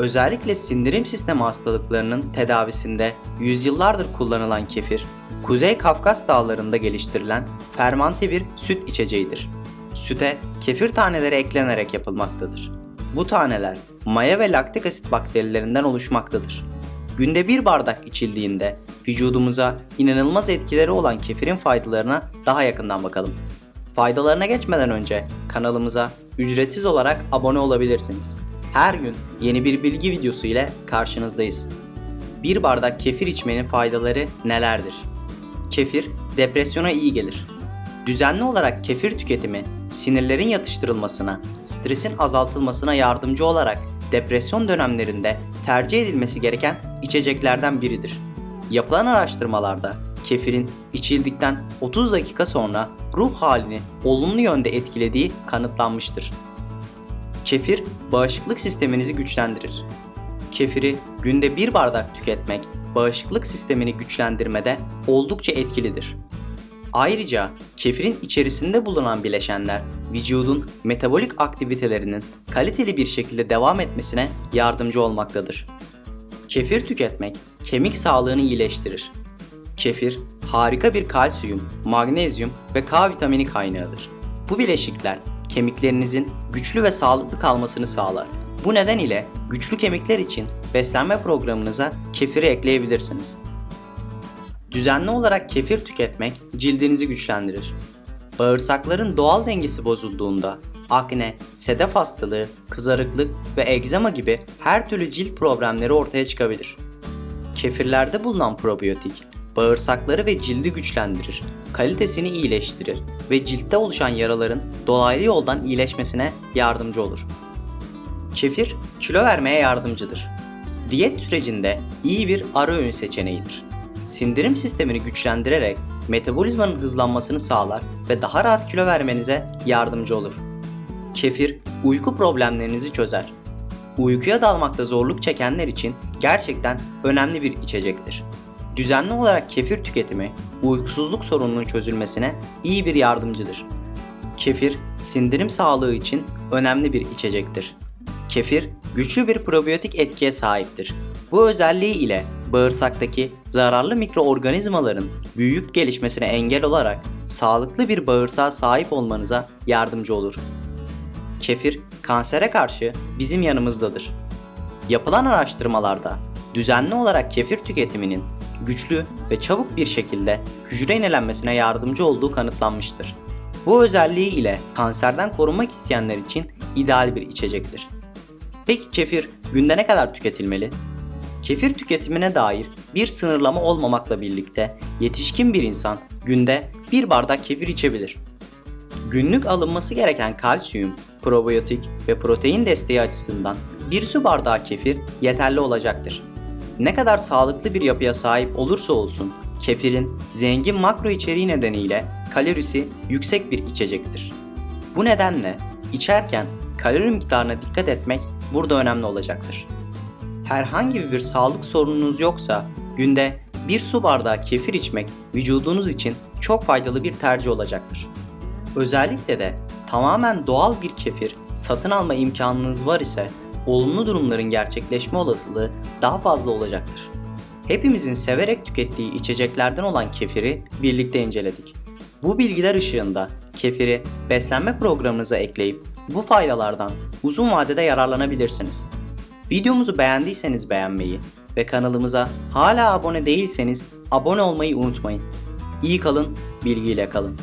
Özellikle sindirim sistemi hastalıklarının tedavisinde yüzyıllardır kullanılan kefir, Kuzey Kafkas dağlarında geliştirilen fermante bir süt içeceğidir. Süte kefir taneleri eklenerek yapılmaktadır. Bu taneler maya ve laktik asit bakterilerinden oluşmaktadır. Günde bir bardak içildiğinde vücudumuza inanılmaz etkileri olan kefirin faydalarına daha yakından bakalım. Faydalarına geçmeden önce kanalımıza ücretsiz olarak abone olabilirsiniz. Her gün yeni bir bilgi videosu ile karşınızdayız. Bir bardak kefir içmenin faydaları nelerdir? Kefir depresyona iyi gelir. Düzenli olarak kefir tüketimi sinirlerin yatıştırılmasına, stresin azaltılmasına yardımcı olarak depresyon dönemlerinde tercih edilmesi gereken içeceklerden biridir. Yapılan araştırmalarda kefirin içildikten 30 dakika sonra ruh halini olumlu yönde etkilediği kanıtlanmıştır. Kefir bağışıklık sisteminizi güçlendirir. Kefiri günde bir bardak tüketmek bağışıklık sistemini güçlendirmede oldukça etkilidir. Ayrıca kefirin içerisinde bulunan bileşenler vücudun metabolik aktivitelerinin kaliteli bir şekilde devam etmesine yardımcı olmaktadır. Kefir tüketmek kemik sağlığını iyileştirir. Kefir harika bir kalsiyum, magnezyum ve K vitamini kaynağıdır. Bu bileşikler kemiklerinizin güçlü ve sağlıklı kalmasını sağlar. Bu neden ile güçlü kemikler için beslenme programınıza kefiri ekleyebilirsiniz. Düzenli olarak kefir tüketmek cildinizi güçlendirir. Bağırsakların doğal dengesi bozulduğunda akne, sedef hastalığı, kızarıklık ve egzama gibi her türlü cilt problemleri ortaya çıkabilir. Kefirlerde bulunan probiyotik, bağırsakları ve cildi güçlendirir, kalitesini iyileştirir ve ciltte oluşan yaraların dolaylı yoldan iyileşmesine yardımcı olur. Kefir, kilo vermeye yardımcıdır. Diyet sürecinde iyi bir ara öğün seçeneğidir. Sindirim sistemini güçlendirerek metabolizmanın hızlanmasını sağlar ve daha rahat kilo vermenize yardımcı olur. Kefir, uyku problemlerinizi çözer. Uykuya dalmakta zorluk çekenler için gerçekten önemli bir içecektir. Düzenli olarak kefir tüketimi uykusuzluk sorununun çözülmesine iyi bir yardımcıdır. Kefir, sindirim sağlığı için önemli bir içecektir. Kefir, güçlü bir probiyotik etkiye sahiptir. Bu özelliği ile bağırsaktaki zararlı mikroorganizmaların büyüyüp gelişmesine engel olarak sağlıklı bir bağırsağa sahip olmanıza yardımcı olur. Kefir, kansere karşı bizim yanımızdadır. Yapılan araştırmalarda düzenli olarak kefir tüketiminin güçlü ve çabuk bir şekilde hücre yenilenmesine yardımcı olduğu kanıtlanmıştır. Bu özelliği ile kanserden korunmak isteyenler için ideal bir içecektir. Peki kefir günde ne kadar tüketilmeli? Kefir tüketimine dair bir sınırlama olmamakla birlikte yetişkin bir insan günde bir bardak kefir içebilir. Günlük alınması gereken kalsiyum, probiyotik ve protein desteği açısından bir su bardağı kefir yeterli olacaktır. Ne kadar sağlıklı bir yapıya sahip olursa olsun kefirin zengin makro içeriği nedeniyle kalorisi yüksek bir içecektir. Bu nedenle içerken kalori miktarına dikkat etmek burada önemli olacaktır. Herhangi bir sağlık sorununuz yoksa günde bir su bardağı kefir içmek vücudunuz için çok faydalı bir tercih olacaktır. Özellikle de tamamen doğal bir kefir satın alma imkanınız var ise olumlu durumların gerçekleşme olasılığı daha fazla olacaktır. Hepimizin severek tükettiği içeceklerden olan kefiri birlikte inceledik. Bu bilgiler ışığında kefiri beslenme programınıza ekleyip bu faydalardan uzun vadede yararlanabilirsiniz. Videomuzu beğendiyseniz beğenmeyi ve kanalımıza hala abone değilseniz abone olmayı unutmayın. İyi kalın, bilgiyle kalın.